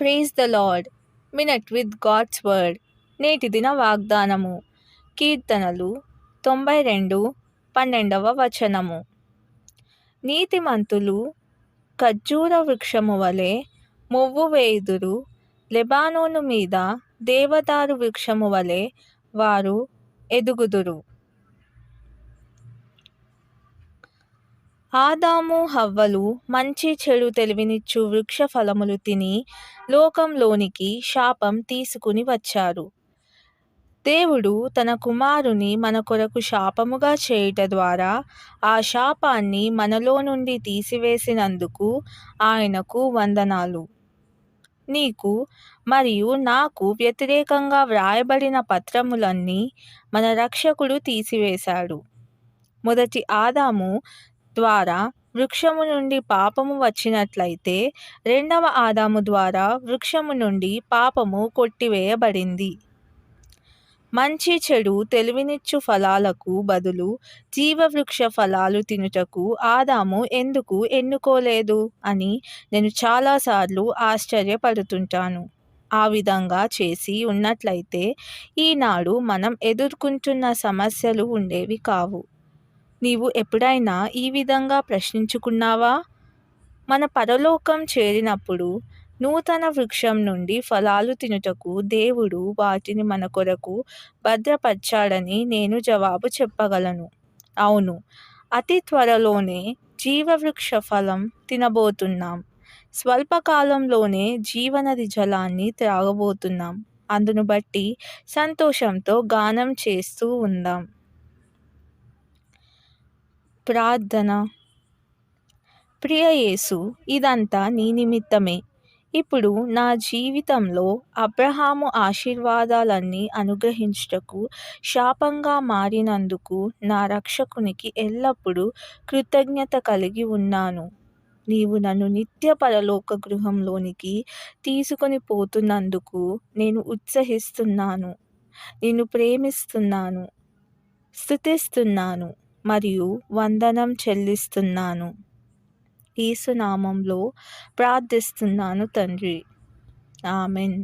Praise the Lord minute with God's word నేటి దిన వాగ్దానము. కీర్తనలు తొంభై రెండు పన్నెండవ వచనము. నీతిమంతులు ఖర్జూర వృక్షము వలె మొవ్వు వేయుదురు. లెబానోను మీద దేవదారు వృక్షము వలె వారు ఎదుగుదురు. ఆదాము హవ్వలు మంచి చెడు తెలివినిచ్చు వృక్ష ఫలములు తిని లోకంలోనికి శాపం తీసుకుని వచ్చారు. దేవుడు తన కుమారుని మన కొరకు శాపముగా చేయుట ద్వారా ఆ శాపాన్ని మనలో నుండి తీసివేసినందుకు ఆయనకు వందనాలు. నీకు మరియు నాకు వ్యతిరేకంగా వ్రాయబడిన పత్రములన్నీ మన రక్షకుడు తీసివేశాడు. మొదటి ఆదాము ద్వారా వృక్షము నుండి పాపము వచ్చినట్లయితే రెండవ ఆదాము ద్వారా వృక్షము నుండి పాపము కొట్టివేయబడింది. మంచి చెడు తెలివినిచ్చు ఫలాలకు బదులు జీవవృక్ష ఫలాలు తినుటకు ఆదాము ఎందుకు ఎన్నుకోలేదు అని నేను చాలాసార్లు ఆశ్చర్యపడుతుంటాను. ఆ విధంగా చేసి ఉన్నట్లయితే ఈనాడు మనం ఎదుర్కొంటున్న సమస్యలు ఉండేవి కావు. నీవు ఎప్పుడైనా ఈ విధంగా ప్రశ్నించుకున్నావా? మన పరలోకం చేరినప్పుడు నూతన వృక్షం నుండి ఫలాలు తినుటకు దేవుడు వాటిని మన కొరకు భద్రపరిచాడని నేను జవాబు చెప్పగలను. అవును అతి త్వరలోనే జీవవృక్ష ఫలం తినబోతున్నాం. స్వల్పకాలంలోనే జీవనది జలాన్ని త్రాగబోతున్నాం. అందును బట్టి సంతోషంతో గానం చేస్తూ ఉందాం. ప్రార్థన. ప్రియ యేసు ఇదంతా నీ నిమిత్తమే. ఇప్పుడు నా జీవితంలో అబ్రహాము ఆశీర్వాదాలన్నీ అనుగ్రహించుటకు శాపంగా మారినందుకు నా రక్షకునికి ఎల్లప్పుడూ కృతజ్ఞత కలిగి ఉన్నాను. నీవు నన్ను నిత్య పరలోక గృహంలోనికి తీసుకొని పోతున్నందుకు నేను ఉత్సహిస్తున్నాను. నేను ప్రేమిస్తున్నాను. స్థుతిస్తున్నాను మరియు వందనం చెల్లిస్తున్నాను. ఈసునామంలో ప్రార్థిస్తున్నాను తండ్రి. ఆమెన్.